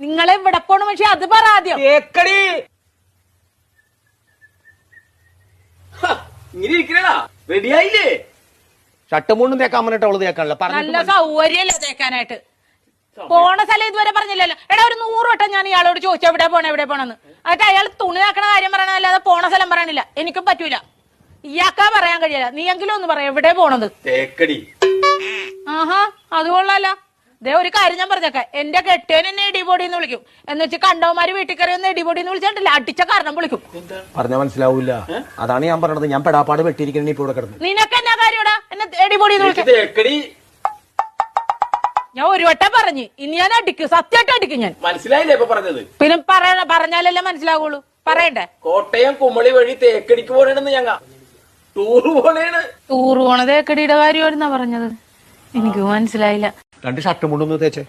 നിങ്ങളെ ഇവിടെ പോണ പക്ഷെ അത് പറ ആദ്യം. കേക്കടി. ഇങ്ങനെ ഇരിക്കണടാ. റെഡിയായില്ലേ ഷർട്ട് മുണ്ടും തേക്കാൻ പറഞ്ഞിട്ട് അവൾ തേക്കാനല്ല? നല്ല പറഞ്ഞു സൗകര്യല്ല തേക്കാനായിട്ട്? പോണ സ്ഥലം ഇതുവരെ പറഞ്ഞില്ലല്ലോ. എടാ ഒരു നൂറ് വട്ടം ഞാൻ ഇയാളോട് ചോദിച്ചു എവിടെ പോണ എവിടെ പോണെന്ന്? എന്നിട്ട് അയാൾ തുണി നാക്കണ കാര്യം പറയണല്ലാതെ പോണ സ്ഥലം പറയണില്ല. എനിക്കും പറ്റൂല. ഇയാക്കാ പറയാൻ കഴിയില്ല. നീ എങ്കിലും ഒന്ന് പറയാം എവിടെ പോണത്? തേക്കടി. ആഹാ അത് കൊള്ളാലോ. ദേ ഒരു കാര്യം ഞാൻ പറഞ്ഞേക്കാം. എന്റെ കെട്ടിയൻ എന്നെ ഇടിപൊടി എന്ന് വിളിക്കും. എന്ന് വെച്ച് കണ്ടവന്മാര് വീട്ടിൽ കയറി ഒന്ന് ഇടിപൊടി എന്ന് വിളിച്ചിട്ടില്ല അടിച്ച കാരണം വിളിക്കും. പറഞ്ഞാൽ മനസ്സിലാവൂല. അതാണ് ഞാൻ പറഞ്ഞത്. ഞാൻ പെടാപ്പാട് വെട്ടിയിരിക്കണേ ഇപ്പൊ ഇവിടെ കിടന്ന്. നിനക്ക് എന്നാ കാര്യടാ? എന്നെ ഇടിപൊടി എന്ന് വിളിക്കും ഞാൻ ഒരു വട്ടം പറഞ്ഞു. ഇനി ഞാൻ അടിക്കും. സത്യമായിട്ട് അടിക്കും ഞാൻ. മനസ്സിലായില്ലേ ഇപ്പൊ പറഞ്ഞത്? പിന്നെ പറയണ പറഞ്ഞാലല്ലേ മനസ്സിലാവുള്ളൂ. പറയണ്ടേ? കോട്ടയം കുമളി വഴി തേക്കടിക്ക് പോണേണെന്ന് ഞങ്ങ. ടൂറ് പോണേണ്. ടൂർ പോണ തേക്കടിയുടെ കാര്യമായിരുന്നാ പറഞ്ഞത്. എനിക്ക് മനസ്സിലായില്ല. രണ്ട് ഷർട്ട് മുണ്ടൊന്ന് തേച്ചേ.